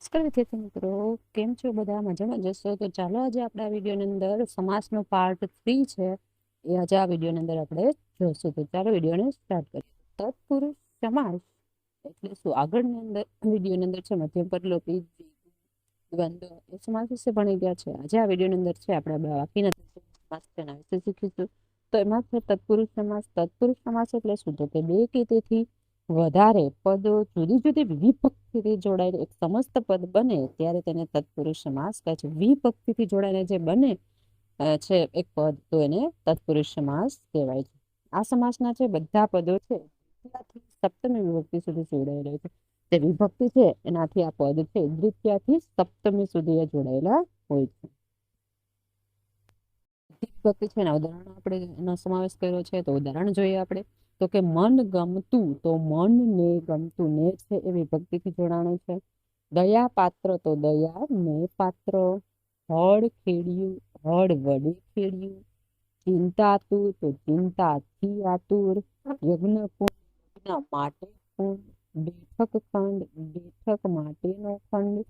નમસ્કાર વિદ્યાર્થી મિત્રો, કેમ છો બધા? મજામાં? જશો? તો ચાલો આજે આપણે આ વિડીયોની અંદર સમાસનો પાર્ટ થ્રી છે. એ આજે આ વિડીયોની અંદર આપણે જોઈશું. તો ચાલો વિડીયોને સ્ટાર્ટ કરીએ. તત્પુરુષ સમાસ એટલે શું? આગળની અંદર, વિડીયોની અંદર છે, મધ્યમ પદલોપી દ્વંદ્વ એ સમાસ વિશે ભણી ગયા છે. આજે આ વિડીયોની અંદર છે, આપણે બાકી બાકીના સમાસ તેના વિશે શીખીશું. તો એમાં છે, તત્પુરુષ સમાસ. તત્પુરુષ સમાસ એટલે શું? તો કે બે કે તેથી વધારે પદો જુદી જુદી વિભક્તિથી જોડાઈને એક સમસ્ત પદ બને, ત્યારે તેને તત્પુરુષ સમાસ કહે છે. વિભક્તિથી જોડાઈને જે બને છે એક પદ, તો એને તત્પુરુષ સમાસ કહેવાય છે. આ સમાસના જે બધા પદો છે સપ્તમી વિભક્તિ સુધી જોડાયેલા છે. જે વિભક્તિ છે, એનાથી આ પદ છે, દ્વિતીયાથી સપ્તમી સુધી જોડાયેલા હોય છે. વિભક્તિ છે, એના ઉદાહરણો આપણે એનો સમાવેશ કર્યો છે, તો ઉદાહરણ જોઈએ આપણે. તો કે મન ગમતું, તો મન ને ગમતું ને છે એ વિભક્તિથી જોડાણું છે. દયા પાત્ર તો દયા ને પાત્ર. હળ ખેડ્યું, હળ વડે ખેડ્યું. ચિંતાતુર તો ચિંતાથી આતુર. યજ્ઞ યજ્ઞ માટે બેઠક ખંડ, બેઠક માટેનો ખંડ.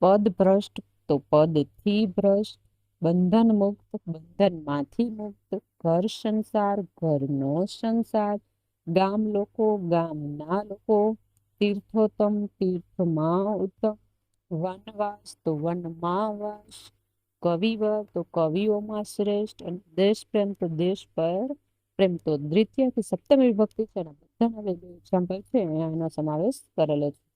પદ ભ્રષ્ટ તો પદથી ભ્રષ્ટ. બંધન મુક્ત, બંધનમાંથી મુક્ત, ઘર સંસાર, ઘરનો સંસાર. ગામ લોકો, ગામના લોકો. તીર્થોત્તમ તીર્થમાં ઉત્તમ. વનવાસ તો વનમાં વાસ. કવિવર તો કવિઓમાં શ્રેષ્ઠ. અને દેશ પ્રેમ તો દેશ પર પ્રેમ. તો દ્વિતીયથી સપ્તમ વિભક્તિ છે એના બધાના એક્ઝામ્પલ છે એનો સમાવેશ કરેલો છે.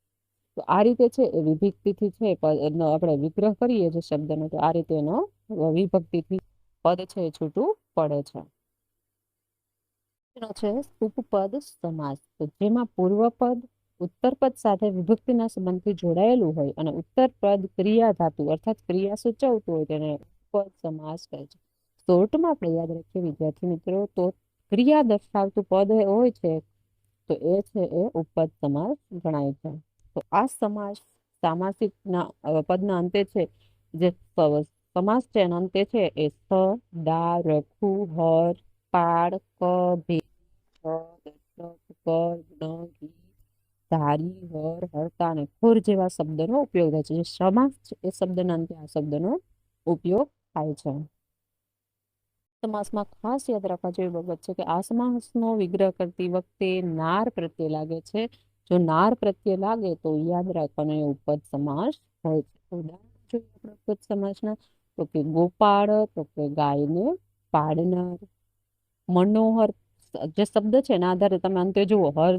તો આ રીતે છે એ વિભક્તિથી છે એનો આપણે વિગ્રહ કરીએ જે શબ્દનો, તો આ રીતે એનો વિભક્તિથી પદ છે એ છૂટું પડે છે. છે ઉપપદ સમાસ. તો જેમાં પૂર્વપદ, ઉત્તરપદ સાથે વિભક્તિના સંબંધથી જોડાયેલું હોય અને ઉત્તરપદ ક્રિયા ધાતુ અર્થાત ક્રિયા સૂચવતું હોય તેને ઉપપદ સમાસ કહે છે. શોર્ટમાં આપણે યાદ રાખીએ, વિદ્યાર્થી મિત્રો, તો ક્રિયા દર્શાવતું પદ હોય છે, તો એ છે એ ઉપપદ સમાસ ગણાય છે. તો આ સમાસ, સામાસિકના પદના અંતે છે, જે સમાસ છે અંતે છે એ સ, દા રખુ હર પાડ ક, ભે ધારી હર હરતા અને ખોર જેવા શબ્દનો ઉપયોગ થાય છે. જે સમાસ છે એ શબ્દના અંતે આ શબ્દનો ઉપયોગ થાય છે. સમાસમાં ખાસ યાદ રાખવા જેવી બાબત છે કે આ સમાસનો વિગ્રહ કરતી વખતે નાર પ્રત્યે લાગે છે જો નાર પ્રત્યે લાગે તો યાદ રાખવાનો એ ઉપદ સમાસ હોય છે. ઉદાહરણ જોઈએ આપણે ઉપપદ સમાસના, તો કે ગોપાળ, તો કે ગાયને પાડનાર. મનોહર જે શબ્દ છે એના આધારે તમે અંતે જુઓ, હર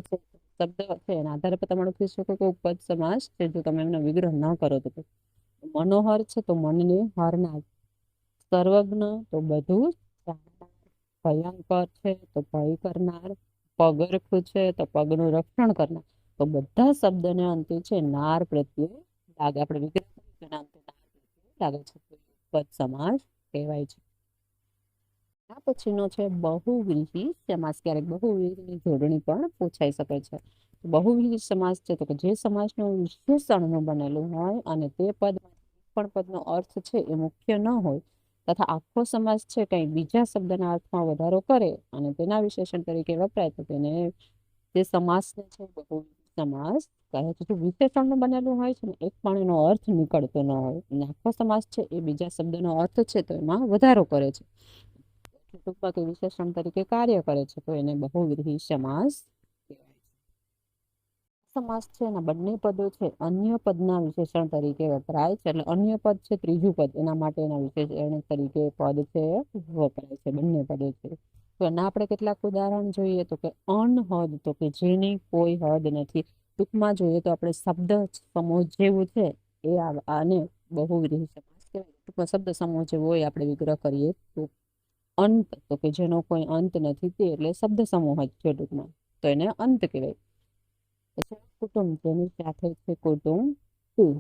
શબ્દ છે એના આધારે પણ તમે લખી શકો કે ઉપદ સમાસ છે. જો તમે એમનો વિગ્રહ ન કરો તો મનોહર છે તો મનને હરનાર. સર્વજ્ઞ તો બધું ભયંકર છે તો ભય કરનાર. પગરખું છે તો પગનું રક્ષણ કરનાર. તો બધા શબ્દના અંતે છે નાર પ્રત્યે લાગે. આપણે વિગ્રહ અંતે લાગે છે. પદ સમાસ કહેવાય છે. આ પછીનો છે બહુવ્રીહી સમાસ. ક્યારેક બહુવ્રીહીની જોડણી પણ પૂછાઈ શકે છે. બહુવ્રીહી સમાસ છે તો કે જે સમાસનું વિશેષણનું બનેલું હોય અને તે પદ પણ પદનો અર્થ છે એ મુખ્ય ન હોય તથા આખો સમાસ છે કંઈ બીજા શબ્દના અર્થમાં વધારો કરે અને તેના વિશેષણ તરીકે વપરાય તો તેને તે સમાસને છે બહુવ્રીહી સમાસ કહે છે. જો વિશેષણનું બનેલું હોય છે ને, એક પણ એનો અર્થ નીકળતો ન હોય. અને આખો સમાસ છે એ બીજા શબ્દનો અર્થ છે તો એમાં વધારો કરે છે. ટૂંકમાં કે વિશેષણ તરીકે કાર્ય કરે છે, તો એને બહુવ્રીહી સમાસ સમાસ છે એના બંને પદો છે. અન્ય પદના વિશેષણ તરીકે વપરાય છે. એટલે અન્ય પદ છે, ત્રીજું પદ. એના માટે એના વિશેષણ તરીકે પદ છે, વપરાય છે. બંને પદો છે. તો એના આપણે કેટલાક ઉદાહરણ જોઈએ તો કે અનહદ તો કે જેની કોઈ હદ નથી. ટૂંકમાં જોઈએ તો આપણે શબ્દ સમૂહ જેવું છે એ આને બહુવિધ સમાસ કહેવાય. ટૂંકમાં શબ્દ સમૂહ જેવો હોય આપણે વિગ્રહ કરીએ તો અંત તો કે જેનો કોઈ અંત નથી તે એટલે શબ્દ સમૂહ જ છે ટૂંકમાં. તો એને અંત કહેવાય. કુટુંબ જેની સાથે છે કુટુંબ તું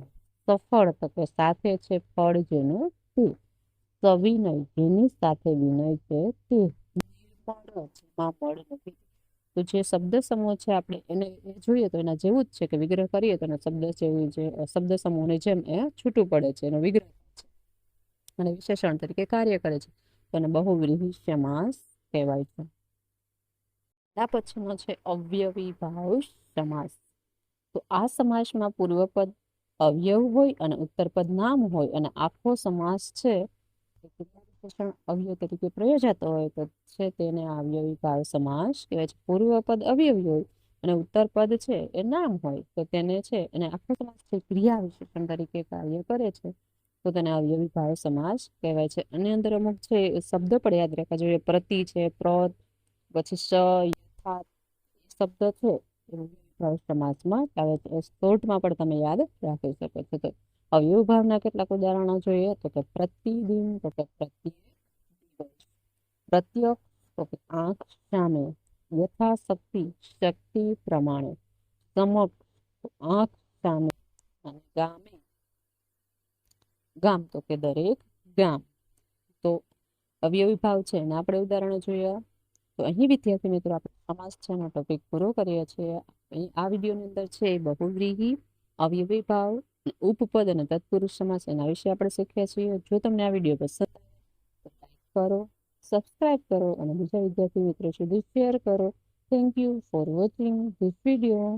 સફળ તો કે સાથે છે ફળ જેનું તું સવિનય જેની સાથે વિનય છે તે નિર્મળ જેમાં મળ નથી. તો જે શબ્દ સમૂહ છે આપણે એને જોઈએ તો એના જેવું જ છે કે વિગ્રહ કરીએ તો એના શબ્દ જેવું જે શબ્દ સમૂહની જેમ એ છૂટું પડે છે, એનો વિગ્રહ છે. અને વિશેષણ તરીકે કાર્ય કરે છે. તો એને બહુવ્રીહી સમાસ કહેવાય છે. ત્યાર પછીનો છે અવ્યવી ભાવ સમાસ તો આ સમાસમાં પૂર્વપદ અવયવ હોય અને ઉત્તરપદ નામ હોય અને આખો સમાસ છે વિશેષણ અવયવ તરીકે પ્રયોજાતો હોય તો છે તેને અવયવી ભાવ સમાસ કહેવાય છે. પૂર્વપદ અવયવી હોય અને ઉત્તરપદ છે એ નામ હોય તો તેને છે અને આખો સમાસ છે ક્રિયા વિશેષણ તરીકે કાર્ય કરે છે. તો તેને અવયવી ભાવ સમાસ કહેવાય છે. અને અંદર અમુક છે શબ્દ પણ યાદ રાખવા જોઈએ. પ્રતિ છે, પ્રત, પછી સ, યથાર્થ શબ્દ છે. ભાવ સમાસમાં આવે છે. શોર્ટમાં પણ તમે યાદ રાખી શકો છો. અવયવ ભાવના કેટલાક ઉદાહરણો જોઈએ તો કે પ્રતિદિન તો કે પ્રત્યક્ષ તો આંખ સામે યથાશક્તિ શક્તિ પ્રમાણે. સમક્ષ આંખ સામે અને ગામે. ગામ તો કે દરેક ગામ. તો અવયવી ભાવ છે અને આપણે ઉદાહરણો જોઈએ. તો અહીં વિદ્યાર્થી મિત્રો આપણે સમાસ છે એનો ટોપિક પૂરો કરીએ છીએ. આ વિડીયોની અંદર છે બહુવ્રીહી અવયવી ભાવ ઉપપદ અને તત્પુરુષ સમાસ એના વિશે આપણે શીખ્યા છીએ. જો તમને આ વીડિયો પસંદ કરો, સબસ્ક્રાઇબ કરો અને બીજા વિદ્યાર્થી મિત્રો સુધી શેર કરો. Thank you for watching this video